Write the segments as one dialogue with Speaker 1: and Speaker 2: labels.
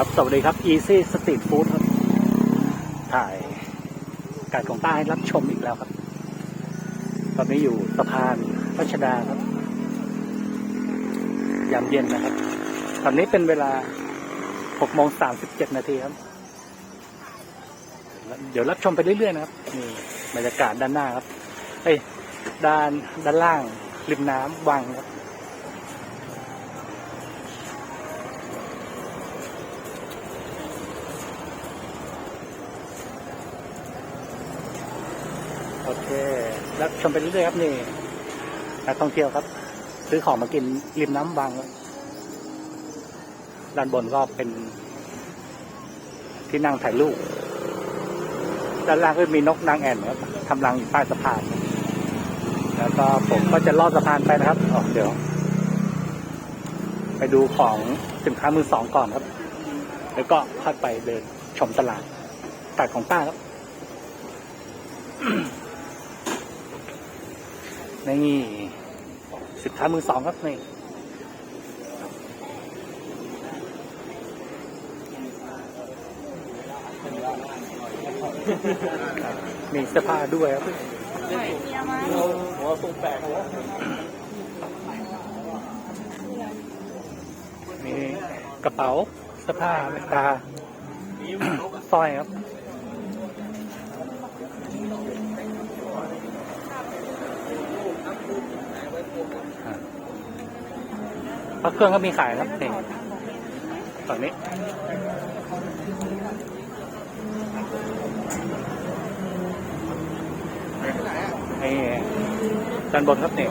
Speaker 1: ครับ สวัสดีครับ Easy Street Food ครับ ถ่ายการของใต้ให้รับชมอีกแล้วครับ ตอนนี้อยู่สะพานรัชดาครับ ยามเย็นนะครับ ตอนนี้เป็นเวลา6โมง37 นาทีครับ เดี๋ยวรับชมไปเรื่อยๆนะครับ นี่บรรยากาศด้านหน้าครับ เอ้ย ด้านด้านล่างริมน้ำวังครับ เครับชมไปเรื่อยๆครับนี่นักท่องเที่ยวครับ ซื้อของมากินริมน้ำบางด้านบนก็เป็น ที่นั่งถ่ายรูปด้านล่างก็มีนกนางแอ่นครับทำรังอยู่ใต้สะพาน แล้วก็ผมก็จะลอดสะพานไปนะครับอ๋อเดี๋ยว ไปดูของสินค้ามือสองก่อนครับ แล้วก็ค่อยไปเดินชมตลาดตลาดของป้าครับ นี่สินค้ามือสองครับนี่มีเสื้อผ้าด้วยครับมีกระเป๋าเสื้อผ้าแว่นตาสร้อยครับ พระเครื่องก็มีขายครับนี่ฝั่งนี้นี่ด้านบนครับนี่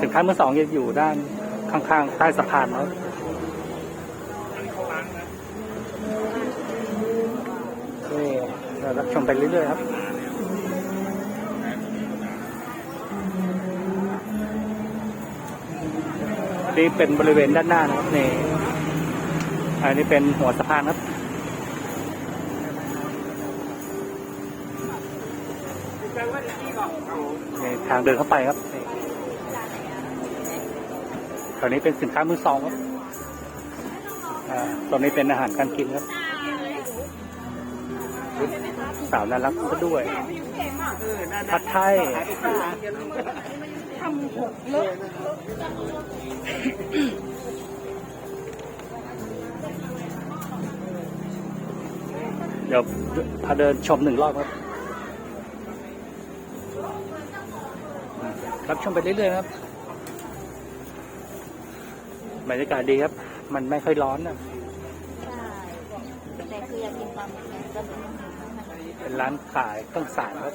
Speaker 1: สินค้ามือสองจะอยู่ด้านข้างๆ ใต้สะพานครับนี่เรารับชมไปเรื่อยๆครับ นี่เป็นบริเวณด้านหน้านะครับนี่อันนี้เป็นหัวสะพานครับนี่ทางเดินเข้าไปครับนี่แถวนี้เป็นสินค้ามือสองครับอ่าตอนนี้เป็นอาหารการกินครับสาวน่ารักซะด้วยผัดไทย
Speaker 2: ทำหกเลอะ
Speaker 1: เดี๋ยวพาเดินชมหนึ่งรอบครับรับชมไปเรื่อยๆครับ บรรยากาศดีครับ มันไม่ค่อยร้อนนะ
Speaker 2: แต่คืออยากกินปลาหมึกก็เลยต้องหา
Speaker 1: เป็นร้านขายเครื่องสารครับ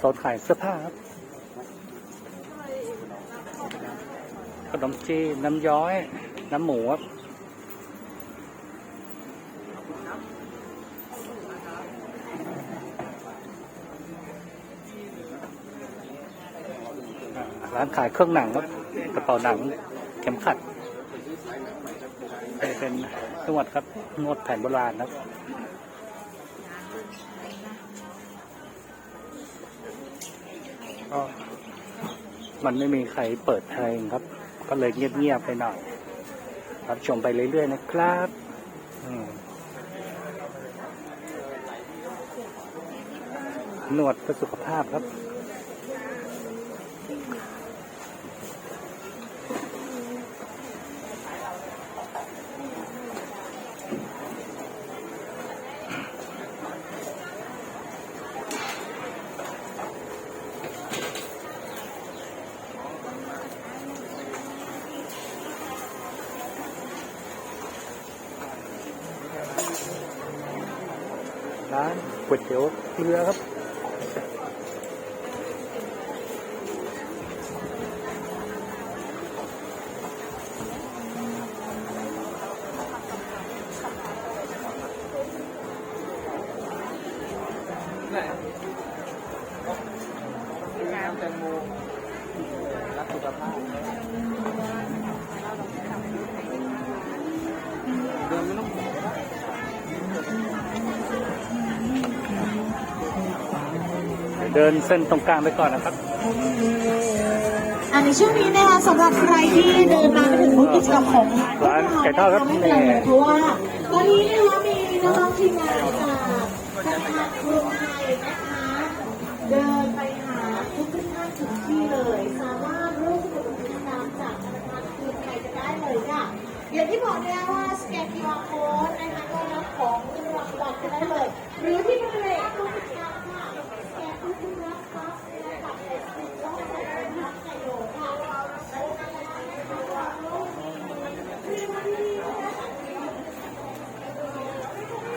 Speaker 1: ซนขายเสื้อผ้าครับขนมจีนน้ำย้อย น้ำหมูครับร้านขายเครื่องหนังครับกระเป๋าหนังเข็มขัด เป็นเครื่องวัดครับนวดแผนโบราณครับ ก็ มันไม่มีใครเปิดเพลงครับ ก็เลยเงียบๆไปหน่อยรับชมไปเรื่อยๆนะครับอืมนวดเพื่อสุขภาพครับ ร้านก๋วยเตี๋ยวเรือครับน้ำแตงโมรักสุขภาพเดินไม่ต้อง เดินเส้นตรงกลางไปก่อนนะครับ
Speaker 3: อันในช่วงนี้นะคะสำหรับใครที่เดินมาถึงบูธกิจกรรมของพวกเรา
Speaker 1: ร้านไก่ทอดครับ
Speaker 3: ไม่เป็นไรเลยเพราะว่าตอนนี้นะคะมีน้องๆทีมงานจากธนาคารกรุงไทยนะคะเดินไปหาทุกท่านถึงที่เลยสามารถร่วมสนุกกับกิจกรรมจากธนาคารกรุงไทยจะได้เลยค่ะอย่างที่บอกนะคะว่าสแกน QR code นะคะก็รับของรางวัลกันได้เลย หรือที่บริเวณตู้กิจกรรมค่ะสแกนทุกทุกรับครับและบัตรเอสซีแล้วก็บัตรรับไก่โดค่ะ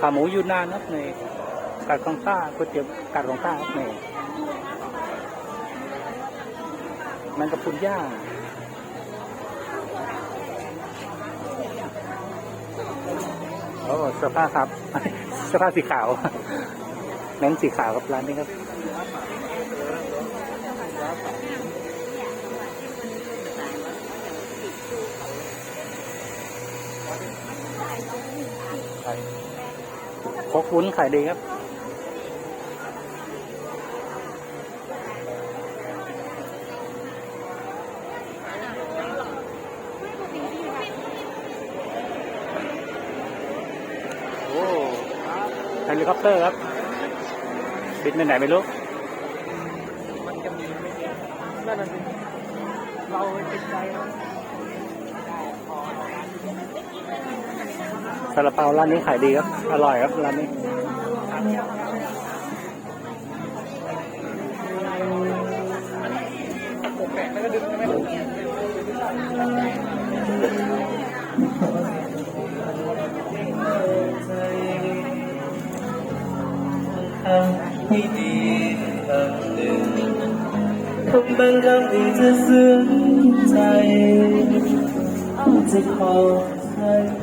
Speaker 1: ขาหมูยูนานครับนี่กัดของต้าก๋วยเตี๋ยวกัดของต้าครับนี่มันกับพุนย่างโอ้เสื้อผ้าครับเสื้อผ้าสีขาวเน้นสีขาวครับร้านนี้ครับโคกวุ้นขายดีครับโอ้เฮลิคอปเตอร์ครับบินไปไหนไม่รู้มันจะมีไม่เยอะนั่นน่ะสิเราติดใจ ซาลาเปาร้านนี้ขายดีครับ อร่อยครับร้านนี้
Speaker 4: ทำให้ดีคำหนึ่งคำบางคำที่จะซึ้งใจจะขอใช้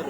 Speaker 1: ยว